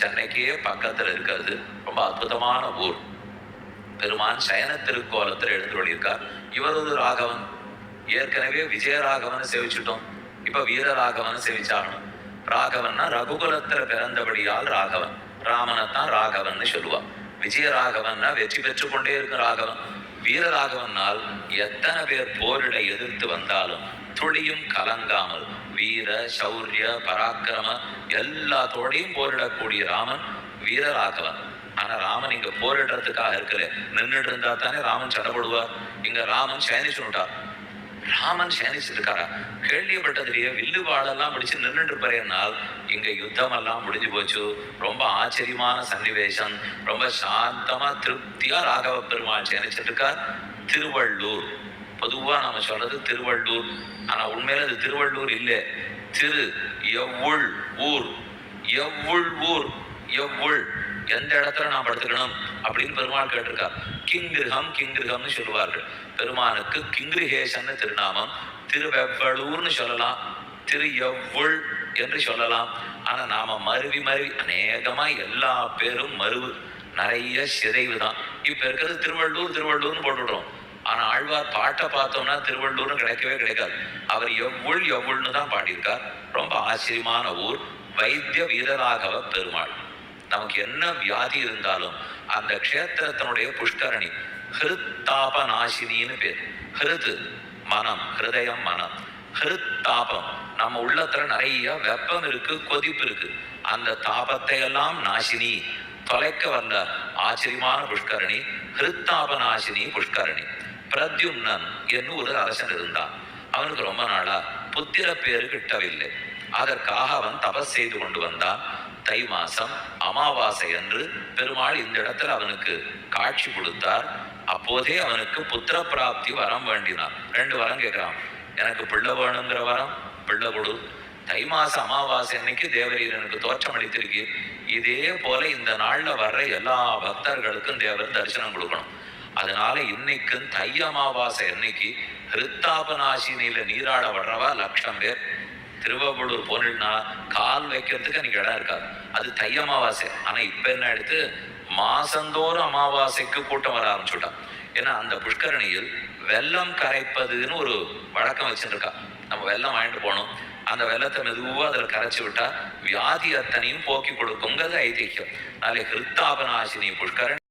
சென்னைக்கே பக்கத்துல இருக்கிறது. ரொம்ப அற்புதமான ஊர். பெருமான் சயன திருக்கோலத்தில் எழுந்துள்ளிருக்கார் இவர் ஒரு ராகவன். ஏற்கனவே விஜயராகவனை சேவிச்சுட்டோம். இப்ப வீரராகவனை சேவிச்சாகணும். ராகவன்னா ரகுகுலத்தில் பிறந்தபடியால் ராகவன். ராமனைத்தான் சொல்லுவான் சொல்லுவா விஜயராகவன்னா வெற்றி பெற்று கொண்டே இருக்கும் ராகவன். வீரராகவனால் எத்தனை பேர் போரிட எதிர்த்து வந்தாலும் துளியும் கலங்காமல் வீர சௌரிய பராக்கிரம எல்லாத்தோடையும் போரிடக்கூடிய ராமன் வீரராகவன். ஆனா ராமன் இங்க போரிடுறதுக்காக இருக்கல. நின்றுட்டு இருந்தா தானே ராமன் சடப்படுவார் இங்க ராமன் சயனிச்சுட்டார் ராமன் சேனிச்சிருக்காரா? கேள்விப்பட்டதுலயே வில்லு வாழெல்லாம் முடிச்சு நின்றுட்டு இருப்பாருனால் இங்க யுத்தம் எல்லாம் முடிஞ்சு போச்சு. ரொம்ப ஆச்சரியமான சன்னிவேசம். ரொம்ப சாந்தமா திருப்தியா ராகவ பெருமாள் சேனிச்சிருக்கார். இருக்கார் திருவள்ளூர். பொதுவா நாம சொல்றது திருவள்ளூர். ஆனா உண்மையில அது திருவள்ளூர் இல்லை. திரு எவ்வுள் ஊர். எவ்வுள் ஊர். எவ்வுள். எந்த இடத்துல நாம் படுத்துக்கணும்? அப்படின்னு பெருமாள் கேட்டிருக்கார். கிங்கிருகம் கிங்கிருகம்னு சொல்லுவார்கள். பெருமானுக்கு கிங்கிரிகேசன்னு திருநாமம் திருவெவ்வளூர்னு சொல்லலாம் திரு எவ்வுள் என்று சொல்லலாம். ஆனா நாம மருவி மருவி அநேகமா எல்லா பேரும் மருவு. நிறைய சிதைவு தான். இப்ப இருக்கிறது திருவள்ளூர் திருவள்ளூர்னு போட்டுடுறோம். ஆனா ஆழ்வார் பாட்டை பார்த்தோம்னா திருவள்ளூர்னு கிடைக்கவே கிடைக்காது. அவர் எவ்வுள் எவ்வுள்னு தான் பாடியிருக்கார். ரொம்ப ஆச்சரியமான ஊர் வைத்திய வீரராகவ பெருமாள். நமக்கு என்ன வியாதி இருந்தாலும் அந்த க்ஷேத்திரத்தினுடைய புஷ்கரணி ஹிருத்தாப நாசினின்னு பேர். ஹிருது மனம் ஹிருதயம் மனம். ஹிருத் தாபம் நம்ம உள்ளத்துல நிறைய வெப்பம் இருக்கு கொதிப்பு இருக்கு. அந்த தாபத்தை எல்லாம் நாசினி தொலைக்க வந்த ஆச்சரியமான புஷ்கரணி ஹிருத்தாப நாசினி புஷ்கரணி. பிரத்யும்னன் என்று ஒரு அரசன் இருந்தான். அவனுக்கு ரொம்ப நாளா புத்திர பேரு கிட்டவில்லை. அதற்காக அவன் தபஸ் செய்து கொண்டு வந்தான். தை மாசம் அமாவாசை அன்று பெருமாள் இந்த இடத்துல அவனுக்கு காட்சி கொடுத்தார். அப்போதே அவனுக்கு புத்திர பிராப்தி வரம் வேண்டினான். ரெண்டு வரம் கேட்கிறான். எனக்கு பிள்ளை வேணுங்கிற வரம் பிள்ளை கொடு. தை மாச அமாவாசை அன்னைக்கு தேவரீர் எனக்கு தோற்றம் அளித்திருக்கு இதே போல இந்த நாள்ல வர்ற எல்லா பக்தர்களுக்கும் தேவர் தரிசனம் கொடுக்கணும். அதனால இன்னைக்கும் தை அமாவாசை அன்னைக்கு ஹிருத்தாபநாசினியில நீராட வர்றவா லட்சம் பேர். திருவள்ளூர் போனா கால் வைக்கிறதுக்கு அன்னைக்கு இடம் இருக்காது. அது தை அமாவாசை. ஆனா இப்ப என்ன எடுத்து மாசந்தோறும் அமாவாசைக்கு கூட்டம் வர ஆரம்பிச்சுட்டான். ஏன்னா அந்த புஷ்கரணியில் வெல்லம் கரைப்பதுன்னு ஒரு வழக்கம் வச்சுருக்கா. நம்ம வெள்ளம் வாங்கிட்டு போனோம். அந்த வெள்ளத்தை மெதுவா அதுல கரைச்சு விட்டா வியாதி அத்தனையும் போக்கி கொடுக்குங்கிறது ஐதிஹ்யம் நாளை ஹிருத்தாபநாசினி புஷ்கரணி